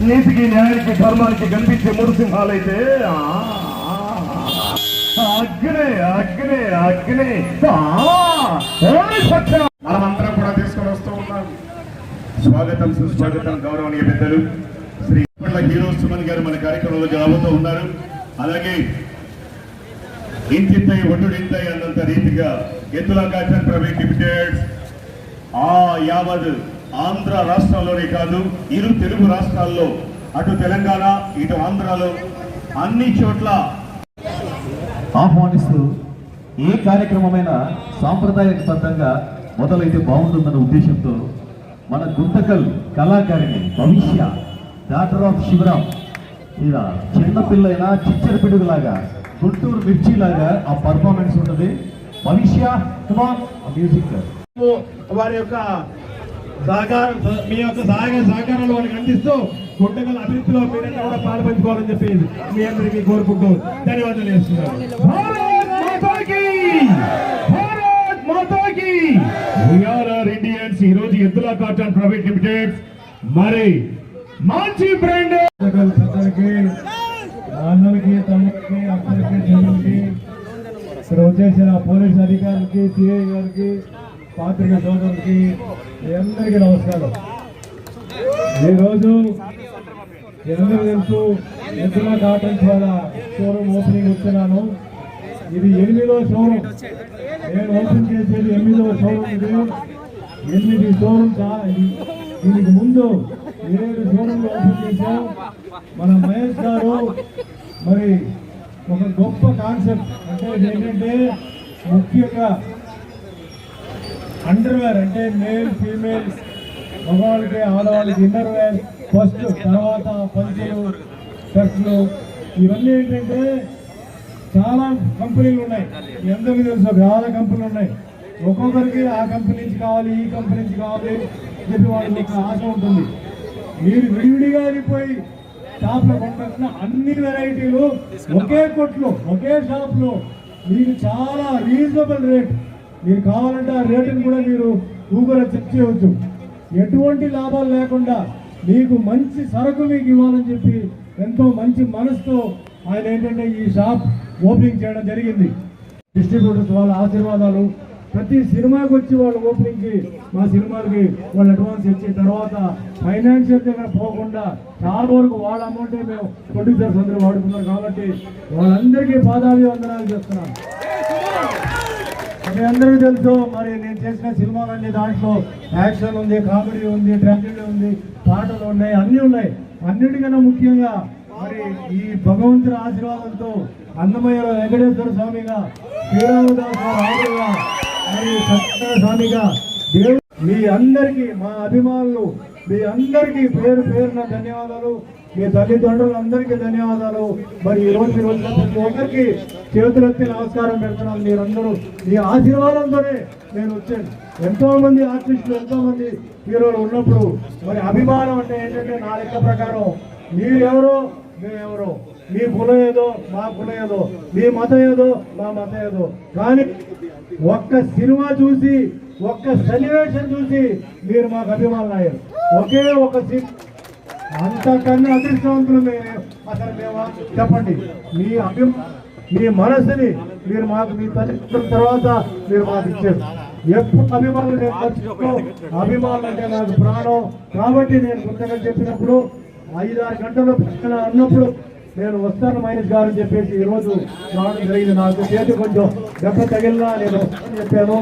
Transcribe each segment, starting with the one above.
నీతికి న్యాయానికి ధర్మానికి కనిపించే మూడు సింహాలైతే అగ్నే అగ్నే అగ్నే మనమందరం కూడా తీసుకొని వస్తూ ఉన్నాం స్వాగతం సుస్వాగతం గౌరవనీయ పెద్దలు. శ్రీ ఇప్పట్ల హీరో సుమన్ గారు మన కార్యక్రమంలో రాబోతూ ఉన్నారు. అలాగే ఇంతింతై ఒడ్డుడింతై అన్నంత రీతిగా ఎత్తులాకాశన్ ప్రైవేట్ లిమిటెడ్ ఆ యావత్ ఆంధ్ర రాష్ట్రంలోనే కాదు ఇరు తెలుగు రాష్ట్రాల్లో అటు తెలంగాణ ఇటు ఆంధ్రాలో అన్ని చోట్ల ఆహ్వానిస్తూ ఏ కార్యక్రమమైన సాంప్రదాయబద్ధంగా మొదలైతే బాగుంటుందన్న ఉద్దేశంతో మన గుంతకల్ కళాకారిణి భవిష్య డాటర్ ఆఫ్ శివరామ్ ఇలా చిన్నపిల్లైనా చిచ్చర పిడుగులాగా గుంటూరు మిర్చిలాగా ఆ పర్ఫార్మెన్స్ ఉంటుంది. భవిష్య కుమార్ మ్యూజిక్ వారి యొక్క సహకార మీ యొక్క సహాయ సహకారాలు వారికి అందిస్తూ గుంటగల అభివృద్ధిలో మీరంతా కూడా పాల్పంచుకోవాలని చెప్పి మీ అందరికీ కోరుకుంటూ ధన్యవాదాలు చేస్తున్నాను. ఆర్ ఇండియన్స్ ఈ రోజు ఎద్దుల కాటన్ ప్రైవేట్ లిమిటెడ్. మరి మంచి బ్రాండ్. అన్నలకి తమ్ముడికి చెల్లెలకి ఇక్కడ వచ్చేసిన పోలీస్ అధికారులకి సిఐ గారికి పాత్రిక సోదరులకి అందరికీ నమస్కారం. ఈరోజు మీ అందరూ తెలుసు ఎద్దుల కాటన్ ద్వారా షోరూమ్ ఓపెనింగ్ వచ్చినాను ఇది ఎనిమిదో షోరూమ్ నేను ఓపెన్ చేసేది ఎనిమిదో షోరూమ్ ఇది. ఎనిమిది షోరూమ్ దీనికి ముందు ఏడు షోరూమ్లు ఓపెన్ చేశాం. మన మహేష్ గారు మరి ఒక గొప్ప కాన్సెప్ట్ అంటే ఏంటంటే ముఖ్యంగా అండర్వేర్ అంటే మేల్ ఫీమేల్ మగవాళ్ళకి ఆడవాళ్ళకి ఇండర్వేర్ ఫస్ట్ తర్వాత పంచులు షర్ట్లు ఇవన్నీ ఏంటంటే చాలా కంపెనీలు ఉన్నాయి. మీ తెలుసు చాలా కంపెనీలు ఉన్నాయి. ఒక్కొక్కరికి ఆ కంపెనీ నుంచి కావాలి ఈ కంపెనీ నుంచి కావాలి చెప్పి వాళ్ళకి ఒక ఆశ ఉంటుంది. మీరు విడివిడిగా వెళ్ళిపోయి షాప్లో కొంటున్న అన్ని వెరైటీలు ఒకే కొట్లు ఒకే షాప్లో మీకు చాలా రీజనబుల్ రేట్ మీరు కావాలంటే ఆ రేటును కూడా మీరు గూగుల్లో చెక్ చేయవచ్చు. ఎటువంటి లాభాలు లేకుండా మీకు మంచి సరుకు మీకు ఇవ్వాలని చెప్పి ఎంతో మంచి మనసుతో ఆయన ఏంటంటే ఈ షాప్ ఓపెనింగ్ చేయడం జరిగింది. డిస్ట్రిబ్యూటర్స్ వాళ్ళ ఆశీర్వాదాలు ప్రతి సినిమాకి వచ్చి వాళ్ళ ఓపెనింగ్కి మా సినిమాలకి వాళ్ళు అడ్వాన్స్ ఇచ్చిన తర్వాత ఫైనాన్షియల్ దగ్గర పోకుండా చాలా వరకు వాళ్ళ అమౌంటే మేము ప్రొడ్యూసర్స్ అందరూ వాడుకున్నారు కాబట్టి వాళ్ళందరికీ పాదాభివందనాలు చేస్తున్నాం మీ అందరికీ తెలుసు మరి నేను చేసిన సినిమాలన్నీ దాంట్లో యాక్షన్ ఉంది కామెడీ ఉంది ట్రాజడీ ఉంది పాటలు ఉన్నాయి అన్నీ ఉన్నాయి. అన్నిటికన్నా ముఖ్యంగా మరి ఈ భగవంతుని ఆశీర్వాదంతో అన్నమయ్య వెంకటేశ్వర స్వామిగా శ్రీరామదాస్ గారు మరి సత్యనారాయణ స్వామిగా దేవుడు. మీ అందరికీ మా అభిమానులు మీ అందరికీ పేరు పేరున ధన్యవాదాలు. మీ తల్లిదండ్రులందరికీ ధన్యవాదాలు. మరి ఈ రోజు ప్రతి ఒక్కరికి చేతులెత్తి నమస్కారం పెడుతున్నాను. మీరందరూ మీ ఆశీర్వాదంతోనే నేను వచ్చాను. ఎంతో మంది ఆర్టిస్టులు ఎంతో మంది హీరోలు ఉన్నప్పుడు మరి అభిమానం అంటే ఏంటంటే నా లెక్క ప్రకారం మీరెవరో మేమెవరో. మీ కులం ఏదో మా కులం ఏదో. మీ మతం ఏదో మా మతం ఏదో. కానీ ఒక్క సినిమా చూసి ఒక్క సన్నివేశం చూసి మీరు మాకు అభిమానులు అయ్యారు. ఒకే ఒక సినిమా అంతకన్నా అదృష్టవంతులు మేము అసలు మేము? చెప్పండి. మీ అభిమానం మీ మనసుని మీరు మాకు మీ తల్లిదండ్రుల తర్వాత మీరు మాకు ఇచ్చారు. ఎప్పుడు అభిమానులు నేను ఖర్చుకో అభిమానులు అంటే నాకు ప్రాణం. కాబట్టి నేను కొత్తగా చెప్పినప్పుడు ఐదారు గంటలు పక్కన అన్నప్పుడు నేను వస్తాను మైనస్ గారు అని చెప్పేసి ఈరోజు రావడం జరిగింది. నాకు చేతి కొంచెం దెబ్బ తగిలినా నేను వస్తాను చెప్పాను.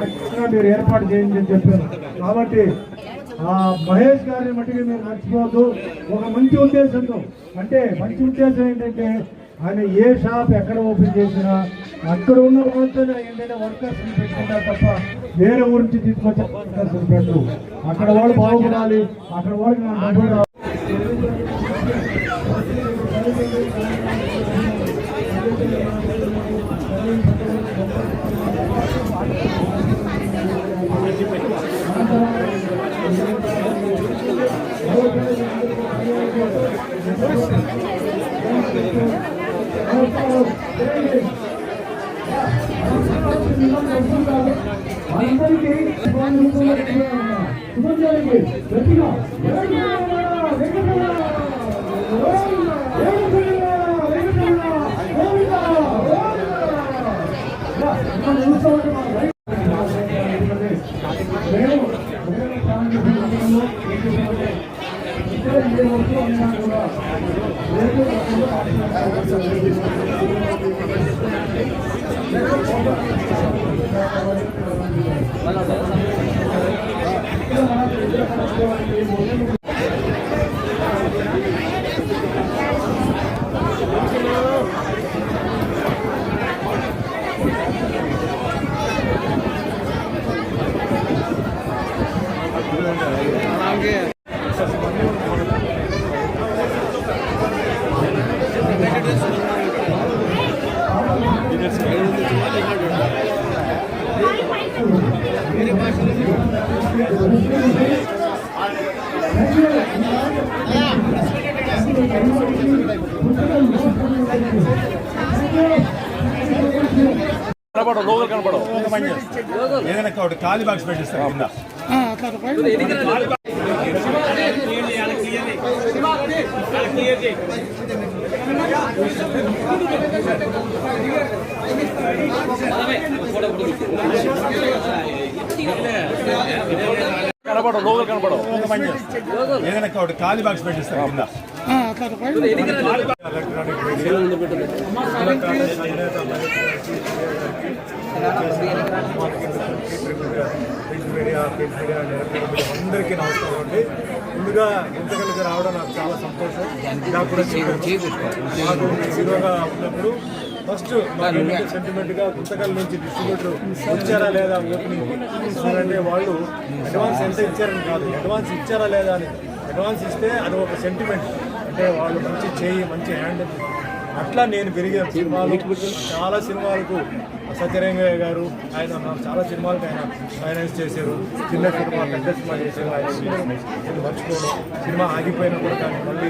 ఖచ్చితంగా మీరు ఏర్పాటు చేయండి అని చెప్పాను. కాబట్టి ఆ మహేష్ గారిని మట్టికి మీరు మర్చిపోవద్దు. ఒక మంచి ఉద్దేశంతో అంటే మంచి ఉద్దేశం ఏంటంటే ఆయన ఏ షాప్ ఎక్కడ ఓపెన్ చేసినా అక్కడ ఉన్న వాళ్ళతో ఏంటంటే వర్కర్స్ పెట్టుకుంటారు తప్ప వేరే ఊరి నుంచి తీసుకొచ్చే వర్కర్స్ పెట్టరు అక్కడ వాళ్ళు బాగుపడాలి అక్కడ వాళ్ళకి అందరికీ శుభం జరిగింది గట్టిగా కనపడవు లోకల్ కనపడవు ఏదైనా ఒకటి ఖాళీ బాక్స్ పెట్టిస్తారు కింద కనపడవు లోకల్ కనపడవు ఏదైనా ఒకటి ఖాళీ బాక్స్ పెట్టిస్తారు కింద electronic media electronic print media print media అందరికీ నమస్కారం అండి ముందుగా ఇంతకలికి రావడం నాకు చాలా సంతోషం నాకు కూడా హీరోగా ఉన్నప్పుడు ఫస్ట్ సెంటిమెంట్గా గుంతకల్ నుంచి డిస్ట్రిబ్యూటర్ వచ్చారా లేదా ఓపెనింగ్ ఇస్తారంటే వాళ్ళు అడ్వాన్స్ ఎంత ఇచ్చారని కాదు అడ్వాన్స్ ఇచ్చారా లేదా అని అడ్వాన్స్ ఇస్తే అది ఒక సెంటిమెంట్ అంటే వాళ్ళు మంచి చేయి మంచి హ్యాండ్ అట్లా నేను పెరిగే సినిమాలు చాలా సినిమాలకు సత్యరంగయ్య గారు ఆయన నాకు చాలా సినిమాలకు ఆయన ఫైనాన్స్ చేశారు. చిన్న సినిమా పెద్ద సినిమా చేశారు. ఆయన సినిమా నేను సినిమా ఆగిపోయినా కూడా కానీ మళ్ళీ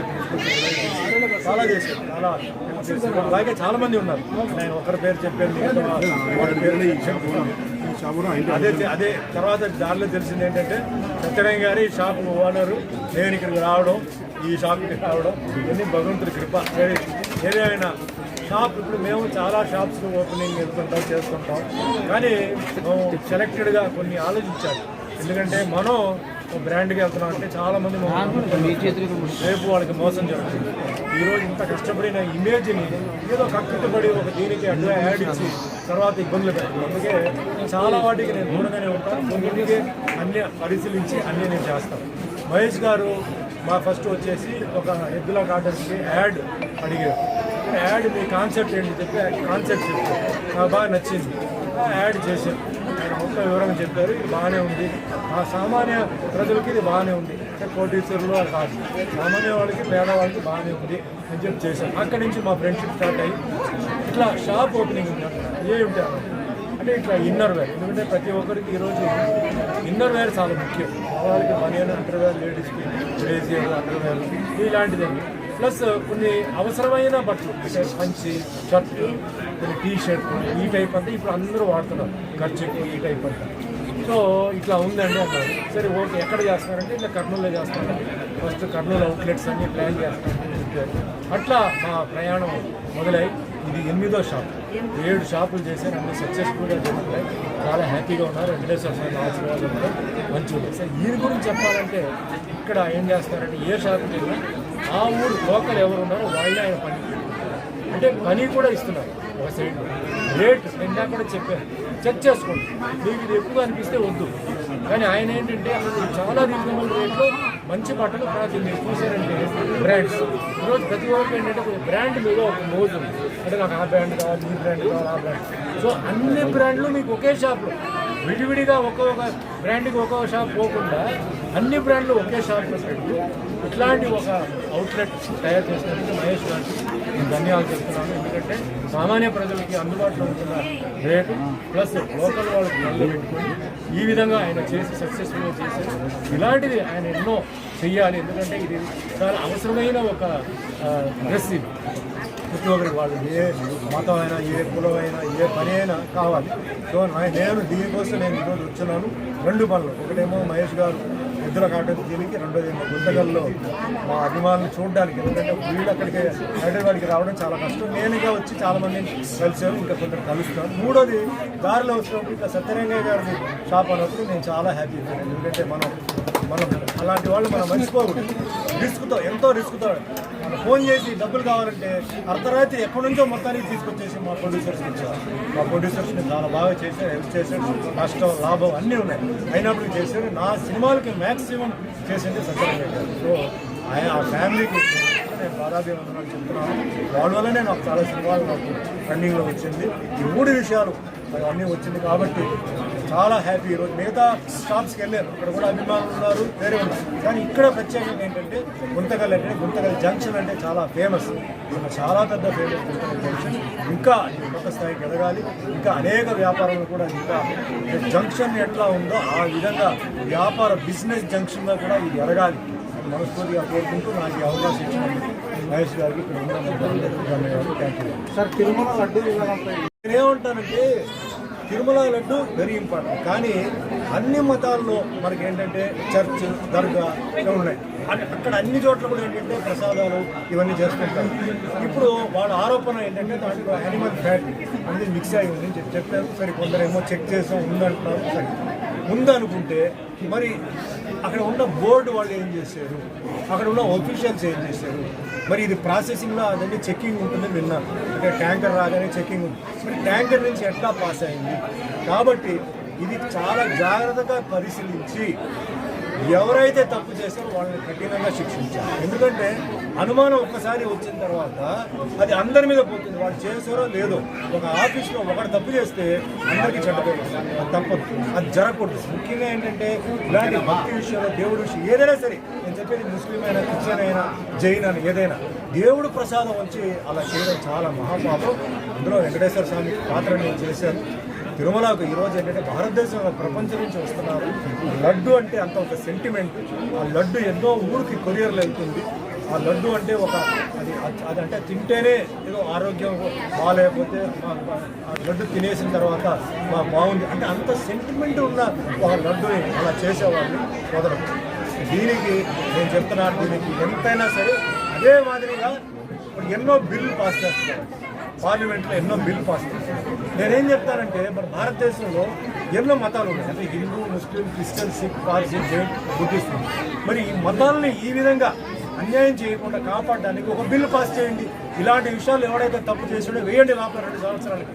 చాలా చేశారు. చాలా చేశారు. అలాగే చాలా మంది ఉన్నారు. నేను ఒకరి పేరు చెప్పాను వాళ్ళ పేరు అదే అదే తర్వాత దారిలో తెలిసింది ఏంటంటే సత్యనారాయణ గారి షాప్ ఓనరు నేను ఇక్కడికి రావడం ఈ షాప్కి రావడం ఇవన్నీ భగవంతుడి కృప. ఏది- ఏదైనా షాప్ ఇప్పుడు మేము చాలా షాప్స్ ఓపెనింగ్ వెళ్తుంటాం చేస్తుంటాం. కానీ సెలెక్టెడ్గా కొన్ని ఆలోచించాలి. ఎందుకంటే మనం బ్రాండ్కి వెళ్తున్నాం అంటే చాలా మంది మనం రేపు వాళ్ళకి మోసం జరుగుతుంది. ఈరోజు ఇంత కష్టపడిన ఇమేజ్ని ఏదో కక్కుతుపడి ఒక దీనికి అడ్డు యాడ్ ఇచ్చి తర్వాత ఇబ్బందులు పెట్టాలి. అందుకే చాలా వాటికి నేను దూరంగానే ఉంటాను కొన్నింటికి అన్ని పరిశీలించి అన్నీ నేను చేస్తాను. మహేష్ గారు మా ఫస్ట్ వచ్చేసి ఒక ఎద్దుల గార్డెన్స్కి యాడ్ అడిగారు. యాడ్ మీ కాన్సెప్ట్ ఏంటి చెప్పి కాన్సెప్ట్ చెప్పారు నాకు బాగా నచ్చింది. యాడ్ చేశారు ఆయన మొత్తం వివరంగా చెప్పారు. ఇది బాగానే ఉంది. ఆ సామాన్య ప్రజలకి ఇది బాగానే ఉంది. అంటే కోటీశ్వరులు అది కాదు. సామాన్య వాళ్ళకి పేదవాళ్ళకి బాగానే ఉంది అని చెప్పి చేశాం అక్కడి నుంచి మా ఫ్రెండ్షిప్ స్టార్ట్ అయ్యి ఇట్లా షాప్ ఓపెనింగ్ ఉంది? ఏ ఉంటారు అంటే ఇట్లా ఇన్నర్ వేర్. ఎందుకంటే ప్రతి ఒక్కరికి ఈరోజు ఇన్నర్ వేర్ చాలా ముఖ్యం. వాళ్ళకి బనియన్ అండర్ వేర్ లేడీస్కి బ్రేజియర్ అండర్ వేర్ ఇలాంటిదండి ప్లస్ కొన్ని అవసరమైన బట్టలు అంటే మంచి షర్ట్ కొన్ని టీ షర్ట్ ఈ టైప్ అంతా ఇప్పుడు అందరూ వాడుతున్నారు. ఖర్చు ఈ టైప్ అంతా సో ఇట్లా ఉందండి అన్నారు. సరే ఓకే ఎక్కడ చేస్తున్నారంటే ఇట్లా కర్నూలులో చేస్తున్నారు ఫస్ట్ కర్నూలు అవుట్లెట్స్ అన్ని ప్లాన్ చేస్తారని చెప్పారు అట్లా మా ప్రయాణం మొదలై ఇది ఎనిమిదో షాప్. ఏడు షాపులు చేశారు అన్ని సక్సెస్ఫుల్గా జరుగుతాయి చాలా హ్యాపీగా ఉన్నారు. వెంకటేశ్వర స్వామి ఆశీర్వాదంతో మంచిగా ఉంది. సార్ దీని గురించి చెప్పాలంటే ఇక్కడ ఏం చేస్తారంటే ఏ షాప్కి వెళ్ళినా ఆ ఊరు లోకల్ ఎవరు ఉన్నారో వాళ్ళే ఆయన పని అంటే పని కూడా ఇస్తున్నారు ఒక సైడ్ రేట్ నిన్న కూడా చెప్పాను చెక్ చేసుకోండి. మీకు ఇది ఎక్కువ అనిపిస్తే వద్దు. కానీ ఆయన ఏంటంటే చాలా రీజనబుల్ రేట్లో మంచి బట్టలు ప్రతి మీరు చూసారంటే బ్రాండ్స్ ఈరోజు ప్రతి ఒక్కరు ఏంటంటే కొంచెం బ్రాండ్ మీద ఒక మోజు అంటే నాకు ఆ బ్రాండ్ కావాలి ఈ బ్రాండ్ కావాలి ఆ బ్రాండ్ సో అన్ని బ్రాండ్లు మీకు ఒకే షాప్లో విడివిడిగా ఒక్కొక్క బ్రాండ్కి ఒక్కొక్క షాప్ పోకుండా అన్ని బ్రాండ్లు ఒకే షాప్లో పెట్టి ఇట్లాంటి ఒక అవుట్లెట్ తయారు చేసినందుకు మహేష్ గారికి నేను ధన్యవాదాలు చెప్తున్నాను. ఎందుకంటే సామాన్య ప్రజలకి అందుబాటులో ఉంటున్న రేటు ప్లస్ లోకల్ వాళ్ళకి మళ్ళీ పెట్టుకొని ఈ విధంగా ఆయన చేసి సక్సెస్ఫుల్గా చేశారు ఇలాంటిది ఆయన ఎన్నో చెయ్యాలి. ఎందుకంటే ఇది చాలా అవసరమైన ఒక డ్రెస్ ఇది. ప్రతి ఒక్కరికి వాళ్ళు ఏ మతం అయినా ఏ కులం అయినా ఏ పని అయినా కావాలి. సో నేను దీనికోసం నేను ఈరోజు వచ్చున్నాను. రెండు పనులు. ఒకటేమో మహేష్ గారు ఎద్దుల కాటం దీనికి రెండోది మా గుంతగల్లో మా అభిమానులు చూడడానికి. ఎందుకంటే వీళ్ళు అక్కడికి హైదరాబాద్కి రావడం చాలా కష్టం. నేనుగా వచ్చి చాలామంది కలిసాను ఇంకా కొందరు కలుస్తాను మూడోది దారిలో వచ్చినప్పుడు ఇంకా సత్యరంగయ్య గారి షాప్ అన్నప్పుడు నేను చాలా హ్యాపీ ఎందుకంటే మనం మనం అలాంటి వాళ్ళు మనం మర్చిపోకూడదు. రిస్క్తో ఎంతో రిస్క్తో ఫోన్ చేసి డబ్బులు కావాలంటే అర్ధరాత్రి ఎక్కడి నుంచో మొత్తానికి తీసుకొచ్చేసి మా ప్రొడ్యూసర్స్ ఇచ్చారు. మా ప్రొడ్యూసర్స్ని చాలా బాగా చేశారు హెల్ప్ చేశారు. నష్టం లాభం అన్నీ ఉన్నాయి. అయినప్పుడు చేశారు. నా సినిమాలకి మ్యాక్సిమం చేసింది సత్యనారాయణ గారు. సో ఆయన ఆ ఫ్యామిలీకి నేను బాధాభివందనాలు చెప్తున్నాను. వాళ్ళ వల్లనే నాకు చాలా సినిమాలు నాకు రన్నింగ్లో వచ్చింది. ఈ మూడు విషయాలు అవన్నీ వచ్చింది కాబట్టి చాలా హ్యాపీ ఈరోజు. మిగతా షాప్స్కి వెళ్ళారు. అక్కడ కూడా అభిమానులు ఉన్నారు వేరే ఉన్నారు. కానీ ఇక్కడ ప్రత్యేకంగా ఏంటంటే గుంతకల్ అంటే గుంతకల్ జంక్షన్ అంటే చాలా ఫేమస్ ఇక్కడ చాలా పెద్ద ఫేమస్ గుంతకల్ జంక్షన్ ఇంకా కొత్త స్థాయికి ఎదగాలి. ఇంకా అనేక వ్యాపారాలు కూడా ఇంకా జంక్షన్ ఎట్లా ఉందో ఆ విధంగా వ్యాపార బిజినెస్ జంక్షన్గా కూడా ఇది ఎదగాలి. మనస్ఫూర్తిగా కోరుకుంటూ నాకు అవకాశం ఇచ్చినందుకు మహేష్ గారికి ఇక్కడ ఉన్న ధన్యవాదాలు. Thank you sir Tirumala laddu నేనేమంటానంటే తిరుమల లడ్డు వెరీ ఇంపార్టెంట్ కానీ అన్ని మతాల్లో మనకి ఏంటంటే చర్చ్ దర్గా ఇవి ఉన్నాయి. అక్కడ- అక్కడ అన్ని చోట్ల కూడా ఏంటంటే ప్రసాదాలు ఇవన్నీ చేస్తుంటారు. ఇప్పుడు వాళ్ళ ఆరోపణ ఏంటంటే దాంట్లో యానిమల్ ఫ్యాట్ అనేది మిక్స్ అయి ఉంది. చెప్పారు. సరే కొందరేమో చెక్ చేసాం ఉందంటున్నారు సరే. ఉందనుకుంటే మరి అక్కడ ఉన్న బోర్డు వాళ్ళు ఏం చేశారు? అక్కడ ఉన్న ఆఫీషియల్స్ ఏం చేశారు? మరి ఇది ప్రాసెసింగ్లో అదండి చెక్కింగ్ ఉంటుందని విన్నాను అంటే ట్యాంకర్ రాగానే చెక్కింగ్ ఉంది. మరి ట్యాంకర్ నుంచి ఎట్లా పాస్ అయింది? కాబట్టి ఇది చాలా జాగ్రత్తగా పరిశీలించి ఎవరైతే తప్పు చేస్తారో వాళ్ళని కఠినంగా శిక్షించాలి. ఎందుకంటే అనుమానం ఒక్కసారి వచ్చిన తర్వాత అది అందరి మీద పోతుంది. వాళ్ళు చేశారో లేదో ఒక ఆఫీస్లో ఒకటి తప్పు చేస్తే అందరికీ చెడ్డపోయి అది తప్పదు. అది జరగకూడదు. ముఖ్యంగా ఏంటంటే ఇలాంటి భక్తి విషయంలో దేవుడి విషయం ఏదైనా సరే నేను చెప్పేది ముస్లిం అయినా క్రిస్టియన్ అయినా జైన్ అయినా ఏదైనా దేవుడు ప్రసాదం వచ్చి అలా చేయడం చాలా మహాపాపం. అందులో వెంకటేశ్వర స్వామి పాత్ర నేను చేశాను. తిరుమలకు ఈరోజు ఏంటంటే భారతదేశంలో ప్రపంచం నుంచి వస్తున్నారు. లడ్డు అంటే అంత ఒక సెంటిమెంట్ ఆ లడ్డు ఎన్నో ఊరికి కొరియర్లు వెళ్తుంది. ఆ లడ్డు అంటే ఒక అది అది అంటే తింటేనే ఏదో ఆరోగ్యం బాగాలేకపోతే ఆ లడ్డు తినేసిన తర్వాత మా బాగుంది. అంటే అంత సెంటిమెంట్ ఉన్న ఒక లడ్డుని అలా చేసేవాళ్ళు మొదలు. దీనికి నేను చెప్తున్నాను దీనికి ఎంతైనా సరే అదే మాదిరిగా ఎన్నో బిల్లు పాస్ చేస్తున్నారు. పార్లమెంట్లో ఎన్నో బిల్లు పాస్ చేస్తున్నారు. నేనేం చెప్తానంటే మన భారతదేశంలో ఎన్నో మతాలు ఉన్నాయి. అంటే Hindu Muslim Christian Sikh Parsi Jain Buddhist. మరి ఈ మతాలని ఈ విధంగా అన్యాయం చేయకుండా కాపాడడానికి ఒక బిల్లు పాస్ చేయండి. ఇలాంటి విషయాలు ఎవడైతే తప్పు చేసాడో వేయండి లోపల రెండు సంవత్సరాలకి.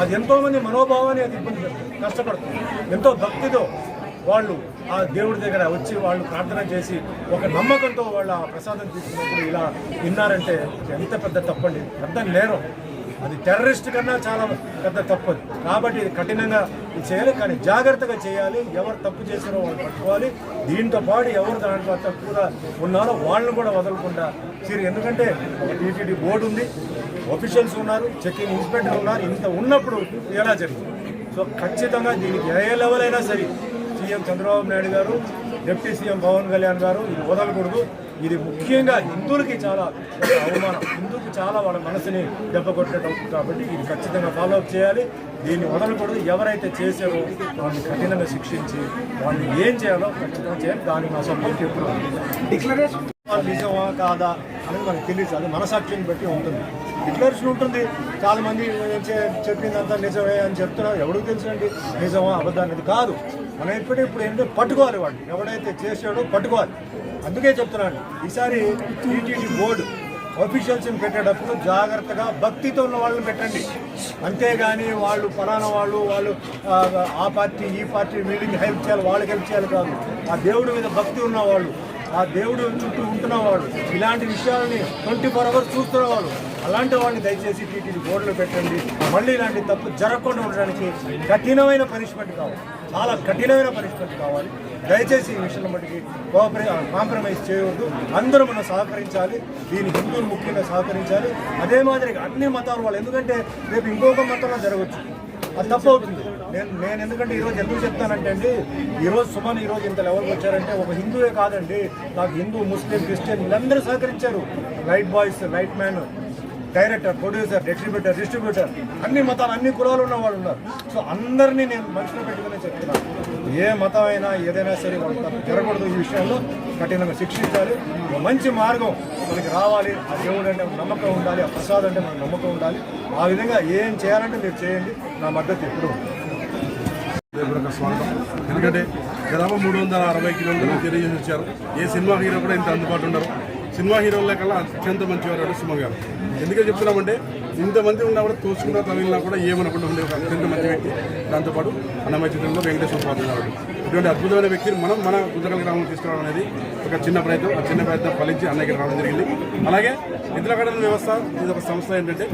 అది ఎంతో మంది మనోభావాన్ని అది ఇబ్బంది పెడుతుంది కష్టపడుతుంది. ఎంతో భక్తితో వాళ్ళు ఆ దేవుడి దగ్గర వచ్చి వాళ్ళు ప్రార్థన చేసి ఒక నమ్మకంతో వాళ్ళు ఆ ప్రసాదం తీసుకున్నప్పుడు ఇలా విన్నారంటే ఎంత పెద్ద తప్పండి. పెద్ద నేరం. అది టెర్రరిస్ట్ కన్నా చాలా పెద్ద తప్పు కాబట్టి ఇది కఠినంగా ఇది చేయాలి కానీ జాగ్రత్తగా చేయాలి. ఎవరు తప్పు చేశారో వాళ్ళు పట్టుకోవాలి. దీంతో పాటు ఎవరు దాంట్లో తప్పుగా ఉన్నారో వాళ్ళని కూడా వదలకుండా సరే ఎందుకంటే టీటీడీ బోర్డు ఉంది ఒఫీషియల్స్ ఉన్నారు చెకింగ్ ఇన్స్పెక్టర్ ఉన్నారు. ఇంత ఉన్నప్పుడు ఎలా జరిగింది? సో ఖచ్చితంగా దీనికి ఏ లెవెల్ అయినా సరే సీఎం చంద్రబాబు నాయుడు గారు డిప్యూటీ సీఎం పవన్ కళ్యాణ్ గారు ఇది వదలకూడదు. ఇది ముఖ్యంగా హిందువులకి చాలా అవమానం. హిందువుకి చాలా వాళ్ళ మనసుని దెబ్బ కొట్టడం కాబట్టి ఇది ఖచ్చితంగా ఫాలో అప్ చేయాలి. దీన్ని వదలకూడదు. ఎవరైతే చేశారో వాళ్ళని కఠినంగా శిక్షించి వాళ్ళని ఏం చేయాలో ఖచ్చితంగా చేయాలి. దానికి నా సపోర్ట్ ఎప్పుడు డిక్లరేషన్ నిజమా కాదా అనేది మనకు తెలియదు. అది మనసాక్ష్యాన్ని బట్టి ఉంటుంది. డిక్లరేషన్ ఉంటుంది. చాలా మంది చెప్పిందంతా నిజమే అని చెప్తున్నారు. ఎవరికి తెలుసండి? నిజమా అబద్ధం అనేది కాదు. మనం ఇప్పుడు ఇప్పుడు ఏంటంటే పట్టుకోవాలి వాడిని. ఎవడైతే చేసాడో పట్టుకోవాలి. అందుకే చెప్తున్నాను. ఈసారి టీటీడీ బోర్డు ఆఫీషియల్స్ని పెట్టేటప్పుడు జాగ్రత్తగా భక్తితో ఉన్న వాళ్ళని పెట్టండి. అంతేగాని వాళ్ళు ఫలానా వాళ్ళు వాళ్ళు ఆ, పార్టీ ఈ పార్టీ వీళ్ళకి హెల్ప్ చేయాలి వాళ్ళకి హెల్ప్ చేయాలి కాదు. ఆ దేవుడి మీద భక్తి ఉన్న వాళ్ళు ఆ దేవుడు చుట్టూ ఉంటున్నవాడు. ఇలాంటి విషయాలని ట్వంటీ ఫోర్ అవర్స్ చూస్తున్నవాడు. అలాంటి వాళ్ళని దయచేసి టీటీడీ బోర్డులో పెట్టండి. మళ్ళీ ఇలాంటి తప్పు జరగకుండా ఉండడానికి కఠినమైన పనిష్మెంట్ కావాలి. చాలా కఠినమైన పనిష్మెంట్ కావాలి. దయచేసి ఈ విషయంలో మటుకి కోఆపరే కాంప్రమైజ్ చేయవద్దు. అందరూ మనం సహకరించాలి. దీని హిందువులు ముఖ్యంగా సహకరించాలి. అదే మాదిరిగా అన్ని మతాలు వాళ్ళు. ఎందుకంటే రేపు ఇంకొక మతంలో జరగవచ్చు. అది తప్పు అవుతుంది. నేను నేను ఎందుకంటే ఈరోజు ఎందుకు చెప్తానంటే అండి ఈరోజు సుమన్ ఈరోజు ఇంత లెవెల్కి వచ్చారంటే ఒక హిందువే కాదండి నాకు హిందూ ముస్లిం క్రిస్టియన్ వీళ్ళందరూ సహకరించారు. Light boys light man director producer distributor distributor అన్ని మతాలు అన్ని కులాలు ఉన్న వాళ్ళు ఉన్నారు. సో అందరినీ నేను మనిషిలో పెట్టుకునే చెప్తున్నాను. ఏ మతం అయినా ఏదైనా సరే వాళ్ళు జరగకూడదు ఈ విషయంలో కఠినంగా శిక్షించాలి. ఒక మంచి మార్గం మనకి రావాలి. ఆ దేవుడు అంటే నమ్మకం ఉండాలి ఆ ప్రసాద్ అంటే మనకు నమ్మకం ఉండాలి. ఆ విధంగా ఏం చేయాలంటే మీరు చేయండి. నా మద్దతు ఎప్పుడు ఉంటుంది. స్వాగతం. ఎందుకంటే దాదాపు మూడు వందల అరవై కిలోమీటర్లు తెలియజేసి వచ్చారు. ఏ సినిమా హీరో కూడా ఇంత అందుబాటు ఉండరు. సినిమా హీరోల కల్లా అత్యంత మంచివారు సింహ గారు ఎందుకని చెప్తున్నామంటే ఇంతమంది ఉన్నా కూడా తోసుకున్నా తగిలినా కూడా ఏమనకుండా ఉండే ఒక అత్యంత మంచి వ్యక్తి. దాంతోపాటు అన్నమయ్య చిత్రంలో వెంకటేశ్వర స్వామి గారు ఇటువంటి అద్భుతమైన వ్యక్తిని మనం మన గుంతకల్ గ్రామం తీసుకురావడం అనేది ఒక చిన్న ప్రయత్నం. ఆ చిన్న ప్రయత్నం ఫలించి అన్నయ్యకి రావడం జరిగింది. అలాగే ఎద్దులగడన వ్యవస్థ ఇది ఒక సంస్థ ఏంటంటే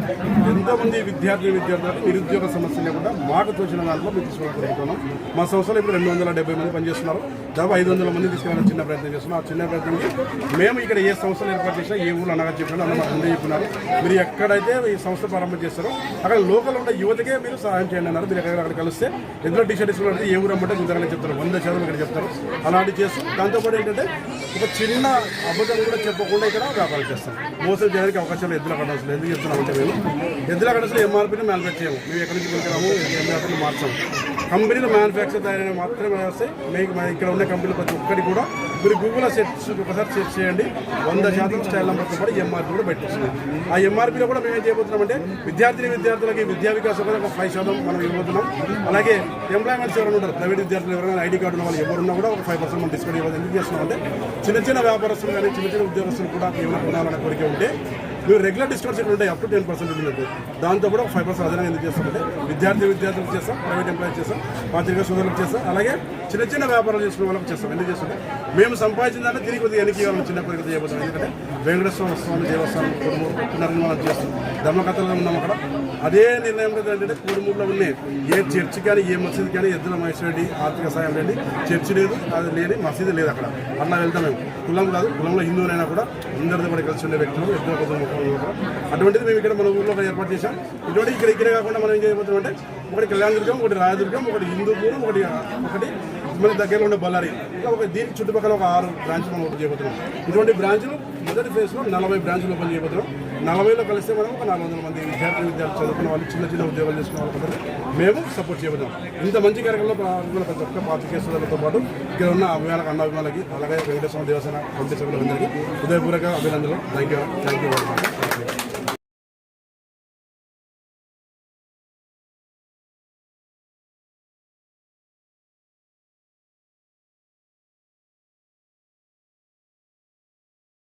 ఎంతోమంది విద్యార్థి విద్యార్థులకు నిరుద్యోగ సమస్య లేకుండా మాకు తోచిన దాంట్లో మేము తీసుకోవాలనుకుంటున్నాం మా సంస్థలో ఇప్పుడు రెండు వందల డెబ్బై మంది పనిచేస్తున్నారు. దాదాపు ఐదు వందల మంది తీసుకురావాలని చిన్న ప్రయత్నం చేస్తున్నాం. ఆ చిన్న ప్రయత్నంకి మేము ఇక్కడ ఏ సంస్థలు ఏర్పాటు చేసినా ఏ ఊళ్ళో అనగా చెప్పినా అన్న మాకు ముందే చెప్పినారు. మీరు ఎక్కడైతే ఈ సంస్థ ప్రారంభం చేస్తారు. అక్కడ లోకల్ ఉన్న యువతకే మీరు సహాయం చేయండి అన్నారు. మీరు ఎక్కడ అక్కడ కలిస్తే ఎందులో టీ షర్ట్ ఇస్తున్నారు ఏ ఊరు అమ్మంటే గుంతరని చెప్తారు. వంద శాతం ఇక్కడ చెప్తారు. అలాంటి చేస్తూ దాంతోపాటు ఏంటంటే ఒక చిన్న అబద్ధం కూడా చెప్పకుండా ఇక్కడ వ్యాపారం చేస్తాం మోసం చేయడానికి అవకాశాలు ఎద్దుల కట్టడం ఎందుకు చెప్తున్నామంటే మేము? ఎద్దుల కట్టడం ఎంఆర్పీని మ్యానుఫ్యాక్చర్ చేయము. మేము ఎక్కడి నుంచి కొనుక్கிறாము ఎంఆర్పీని మార్చాము. కంపెనీలో మ్యానుఫ్యాక్చర్ తయారైన మాత్రమే వస్తే మీకు ఇక్కడ ఉన్న కంపెనీలు ప్రతి ఒక్కటి కూడా మీరు గూగుల్లో సెర్చ్ ఒకసారి సెర్చ్ చేయండి. వంద శాతం స్టైల్ నెంబర్తో పాటు ఎంఆర్పీ కూడా పెట్టిస్తుంది ఆ ఎంఆర్పీలో కూడా మేము ఏం చేయబోతున్నామంటే విద్యార్థిని విద్యార్థులకి విద్యా వికాసం కూడా ఒక ఫైవ్ శాతం మనం ఇవ్వబోతున్నాం. అలాగే ఎంప్లాయ్మెంట్స్ ఎవరైనా ఉంటారు ప్రైవేట్ విద్యార్థులు ఎవరైనా ఐడి కార్డు ఉన్న వాళ్ళు ఎవరున్నా కూడా ఒక ఫైవ్ పర్సెంట్ మనం డిస్కౌంట్ ఇవ్వాలి ఎందుకు చేస్తున్నాం అంటే చిన్న చిన్న వ్యాపారస్తులు కానీ చిన్న చిన్న ఉద్యోగస్తులు కూడా ఏమైనా కొనాలనే కోరిక ఉంటే మీరు రెగ్యులర్ డిస్కౌంట్స్ ఇక్కడ ఉంటాయి అప్ టు టెన్ పర్సెంట్ ఉంటుంది దాంతో కూడా ఫైవ్ పర్సెంట్ అదనంగా ఎందుకు చేస్తామంటే విద్యార్థి విద్యార్థులకు చేస్తాం ప్రైవేట్ ఎంప్లాయీస్ చేస్తాం పాత్రిక సోదరులకు చేస్తాం అలాగే చిన్న చిన్న వ్యాపారాలు చేసుకునే వాళ్ళకి చేస్తాం. ఎందుకు చేస్తుంటే మేము సంపాదించిన దాంట్లో తిరిగి కొద్దిగా వెనక్కి ఇవ్వాలని చిన్న కోరిక చేయబోతున్నాం. ఎందుకంటే వెంకటేశ్వర స్వామి దేవస్థానం కుటుంబం పునర్నిర్మాణం చేస్తాం ధర్మకథలో ఉన్నాం అక్కడ. అదే నిర్ణయం కదా ఏంటంటే కోడుమూరులో ఉన్నాయి ఏ చర్చి కానీ ఏ మసీదు కానీ ఎద్దుల మహేశ్వరెడ్డి ఆర్థిక సాయం లేని చర్చి లేదు అది లేని మసీదు లేదు అక్కడ. అలా వెళ్తాం మేము. కులం కాదు కులంలో హిందువులైనా కూడా అందరితో కూడా కలిసి ఉండే వ్యక్తులు ఎద్దుల కుటుంబం అటువంటిది మేము ఇక్కడ మన ఊర్లో ఒక ఏర్పాటు చేశాం. ఇటువంటి ఇక్కడ ఇక్కడే కాకుండా మనం ఏం చేయబోతున్నాం అంటే ఒకటి కళ్యాణదుర్గం ఒకటి రాయదుర్గం ఒకటి హిందూపూర్ ఒకటి ఒకటి మన దగ్గరలో ఉండే బళ్ళారి. ఇంకా ఒక దీనికి చుట్టుపక్కల ఒక ఆరు బ్రాంచ్ మనం ఓపెన్ చేయబోతున్నాం. ఇటువంటి బ్రాంచ్లు మొదటి ఫేజ్లో నలభై బ్రాంచ్లు ఓపెన్ చేయబోతున్నాం. నలభైలో కలిస్తే మనం ఒక నాలుగు వందల మంది విద్యార్థులు విద్యార్థులు చదువుకున్న వాళ్ళు చిన్న చిన్న ఉద్యోగాలు చేసుకున్న వాళ్ళు మేము సపోర్ట్ చేయబోతున్నాం ఇంత మంచి కార్యక్రమంలో పాల్గొన్న ప్రతి ఒక్క పాత్రికేయ సోదరులతో పాటు ఇక్కడ ఉన్న అభిమానులకు అన్న అభిమానులకి అలాగే వెంకటేశ్వర దేవసేన కమిటీ సభ్యులందరికీ హృదయపూర్వక అభినందనలు. Thank you thank you very much